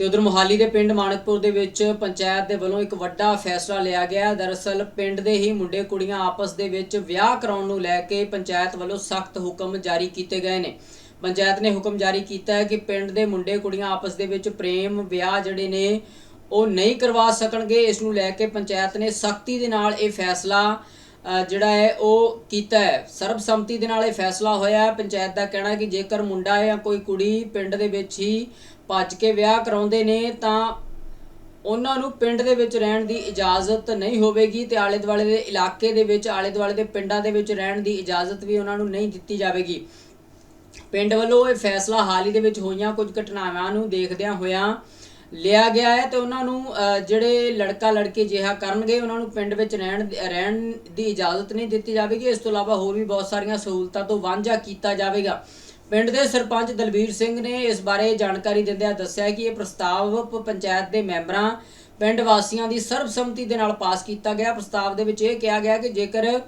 ਤੇ ਉਧਰ ਮੁਹਾਲੀ ਦੇ ਪਿੰਡ ਮਾਨਕਪੁਰ ਦੇ ਵਿੱਚ ਪੰਚਾਇਤ ਦੇ ਵੱਲੋਂ ਇੱਕ ਵੱਡਾ ਫੈਸਲਾ ਲਿਆ ਗਿਆ ਦਰਅਸਲ ਪਿੰਡ ਦੇ ਹੀ ਮੁੰਡੇ ਕੁੜੀਆਂ ਆਪਸ ਦੇ ਵਿੱਚ ਵਿਆਹ ਕਰਾਉਣ ਨੂੰ ਲੈ ਕੇ ਪੰਚਾਇਤ ਵੱਲੋਂ ਸਖਤ ਹੁਕਮ ਜਾਰੀ ਕੀਤੇ ਗਏ ਨੇ। ਪੰਚਾਇਤ ਨੇ ਹੁਕਮ ਜਾਰੀ ਕੀਤਾ ਹੈ ਕਿ ਪਿੰਡ ਦੇ ਮੁੰਡੇ ਕੁੜੀਆਂ ਆਪਸ ਦੇ ਵਿੱਚ ਪ੍ਰੇਮ, ਵਿਆਹ ਜਿਹੜੇ ਨੇ, ਉਹ ਨਹੀਂ ਕਰਵਾ ਸਕਣਗੇ। ਇਸ ਨੂੰ ਲੈ ਕੇ ਪੰਚਾਇਤ ਨੇ ਸਖਤੀ ਦੇ ਨਾਲ ਇਹ ਫੈਸਲਾ ਜਿਹੜਾ ਹੈ, ਉਹ ਕੀਤਾ ਹੈ। ਸਰਬਸੰਮਤੀ ਦੇ ਨਾਲ ਇਹ ਫੈਸਲਾ ਹੋਇਆ ਹੈ। ਪੰਚਾਇਤ ਦਾ ਕਹਿਣਾ ਕਿ ਜੇਕਰ ਮੁੰਡਾ ਜਾਂ ਕੋਈ ਕੁੜੀ ਪਿੰਡ ਦੇ ਵਿੱਚ ਹੀ ਭੱਜ ਕੇ ਵਿਆਹ ਕਰਾਉਂਦੇ ਨੇ, ਤਾਂ ਉਹਨਾਂ ਨੂੰ ਪਿੰਡ ਦੇ ਵਿੱਚ ਰਹਿਣ ਦੀ ਇਜਾਜ਼ਤ ਨਹੀਂ ਹੋਵੇਗੀ ਤੇ ਆਲੇ ਦੁਆਲੇ ਦੇ ਇਲਾਕੇ ਦੇ ਵਿੱਚ ਆਲੇ ਦੁਆਲੇ ਦੇ ਪਿੰਡਾਂ ਦੇ ਵਿੱਚ ਰਹਿਣ ਦੀ ਇਜਾਜ਼ਤ ਵੀ ਉਹਨਾਂ ਨੂੰ ਨਹੀਂ ਦਿੱਤੀ ਜਾਵੇਗੀ। ਪਿੰਡ ਵੱਲੋਂ ਇਹ ਫੈਸਲਾ ਹਾਲ ਹੀ ਦੇ ਵਿੱਚ ਹੋਈਆਂ ਕੁਝ ਘਟਨਾਵਾਂ ਨੂੰ ਦੇਖਦਿਆਂ ਹੋਇਆਂ ਲਿਆ ਗਿਆ ਹੈ ਤੇ ਉਹਨਾਂ ਨੂੰ ਜਿਹੜੇ ਲੜਕਾ ਲੜਕੀ ਜਿਹਾ ਕਰਨਗੇ, ਉਹਨਾਂ ਨੂੰ ਪਿੰਡ ਵਿੱਚ ਰਹਿਣ ਰਹਿਣ ਦੀ ਇਜਾਜ਼ਤ ਨਹੀਂ ਦਿੱਤੀ ਜਾਵੇਗੀ। ਇਸ ਤੋਂ ਇਲਾਵਾ ਹੋਰ ਵੀ ਬਹੁਤ ਸਾਰੀਆਂ ਸਹੂਲਤਾਂ ਤੋਂ ਵਾਂਝਾ ਕੀਤਾ ਜਾਵੇਗਾ। ਪਿੰਡ ਦੇ ਸਰਪੰਚ ਦਲਬੀਰ ਸਿੰਘ ਨੇ ਇਸ ਬਾਰੇ ਜਾਣਕਾਰੀ ਦਿੰਦਿਆਂ ਦੱਸਿਆ ਕਿ ਇਹ ਪ੍ਰਸਤਾਵ ਪ- ਪੰਚਾਇਤ ਦੇ ਮੈਂਬਰਾਂ, ਪਿੰਡ ਵਾਸੀਆਂ ਦੀ ਸਰਬਸੰਮਤੀ ਦੇ ਨਾਲ ਪਾਸ ਕੀਤਾ ਗਿਆ। ਪ੍ਰਸਤਾਵ ਦੇ ਵਿੱਚ ਇਹ ਕਿਹਾ ਗਿਆ ਕਿ ਜੇਕਰ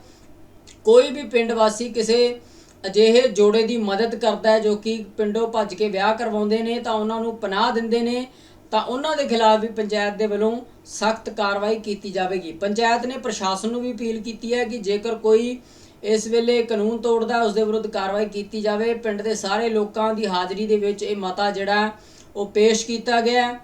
ਕੋਈ ਵੀ ਪਿੰਡ ਵਾਸੀ ਕਿਸੇ ਅਜਿਹੇ ਜੋੜੇ ਦੀ ਮਦਦ ਕਰਦਾ ਹੈ ਜੋ ਕਿ ਪਿੰਡੋਂ ਭੱਜ ਕੇ ਵਿਆਹ ਕਰਵਾਉਂਦੇ ਨੇ, ਤਾਂ ਉਹਨਾਂ ਨੂੰ ਪਨਾਹ ਦਿੰਦੇ ਨੇ ਤਾਂ ਉਹਨਾਂ ਦੇ ਖਿਲਾਫ ਵੀ ਪੰਚਾਇਤ ਦੇ ਵੱਲੋਂ ਸਖਤ ਕਾਰਵਾਈ ਕੀਤੀ ਜਾਵੇਗੀ। ਪੰਚਾਇਤ ਨੇ ਪ੍ਰਸ਼ਾਸਨ ਨੂੰ ਵੀ ਅਪੀਲ ਕੀਤੀ ਹੈ ਕਿ ਜੇਕਰ ਕੋਈ ਇਸ ਵੇਲੇ ਕਾਨੂੰਨ ਤੋੜਦਾ, ਉਸ ਦੇ ਵਿਰੁੱਧ ਕਾਰਵਾਈ ਕੀਤੀ ਜਾਵੇ। ਪਿੰਡ ਦੇ ਸਾਰੇ ਲੋਕਾਂ ਦੀ ਹਾਜ਼ਰੀ ਦੇ ਵਿੱਚ ਇਹ ਮਤਾ ਜਿਹੜਾ ਉਹ ਪੇਸ਼ ਕੀਤਾ ਗਿਆ ਹੈ।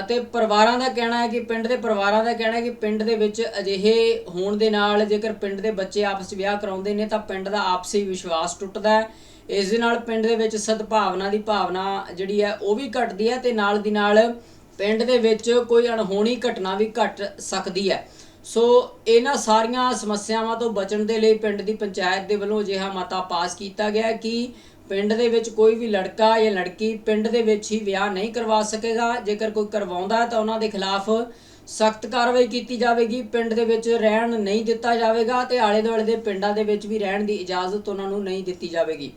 ਅਤੇ ਪਰਿਵਾਰਾਂ ਦਾ ਕਹਿਣਾ ਹੈ ਕਿ ਪਿੰਡ ਦੇ ਪਰਿਵਾਰਾਂ ਦਾ ਕਹਿਣਾ ਹੈ ਕਿ ਪਿੰਡ ਦੇ ਵਿੱਚ ਅਜਿਹੇ ਹੋਣ ਦੇ ਨਾਲ ਜੇਕਰ ਪਿੰਡ ਦੇ ਬੱਚੇ ਆਪਸ ਵਿੱਚ ਵਿਆਹ ਕਰਾਉਂਦੇ ਨੇ ਤਾਂ ਪਿੰਡ ਦਾ ਆਪਸੀ ਵਿਸ਼ਵਾਸ ਟੁੱਟਦਾ ਹੈ। ਇਸ ਦੇ ਨਾਲ ਪਿੰਡ ਦੇ ਵਿੱਚ ਸਦਭਾਵਨਾ ਦੀ ਭਾਵਨਾ ਜਿਹੜੀ ਹੈ ਉਹ ਵੀ ਘਟਦੀ ਹੈ ਤੇ ਨਾਲ ਦੀ ਨਾਲ ਪਿੰਡ ਦੇ ਵਿੱਚ ਕੋਈ ਅਣਹੋਣੀ ਘਟਨਾ ਵੀ ਘਟ ਸਕਦੀ ਹੈ। ਸੋ ਇਹਨਾਂ ਸਾਰੀਆਂ ਸਮੱਸਿਆਵਾਂ ਤੋਂ ਬਚਣ ਦੇ ਲਈ ਪਿੰਡ ਦੀ ਪੰਚਾਇਤ ਦੇ ਵੱਲੋਂ ਅਜਿਹਾ ਮਤਾ ਪਾਸ ਕੀਤਾ ਗਿਆ ਕਿ ਪਿੰਡ ਦੇ ਵਿੱਚ ਕੋਈ ਵੀ ਲੜਕਾ ਜਾਂ ਲੜਕੀ ਪਿੰਡ ਦੇ ਵਿੱਚ ਹੀ ਵਿਆਹ ਨਹੀਂ ਕਰਵਾ ਸਕੇਗਾ। ਜੇਕਰ ਕੋਈ ਕਰਵਾਉਂਦਾ ਹੈ ਤਾਂ ਉਹਨਾਂ ਦੇ ਖਿਲਾਫ ਸਖਤ ਕਾਰਵਾਈ ਕੀਤੀ ਜਾਵੇਗੀ। ਪਿੰਡ ਦੇ ਵਿੱਚ ਰਹਿਣ ਨਹੀਂ ਦਿੱਤਾ ਜਾਵੇਗਾ ਤੇ ਆਲੇ ਦੁਆਲੇ ਦੇ ਪਿੰਡਾਂ ਦੇ ਵਿੱਚ ਵੀ ਰਹਿਣ ਦੀ ਇਜਾਜ਼ਤ ਉਹਨਾਂ ਨੂੰ ਨਹੀਂ ਦਿੱਤੀ ਜਾਵੇਗੀ।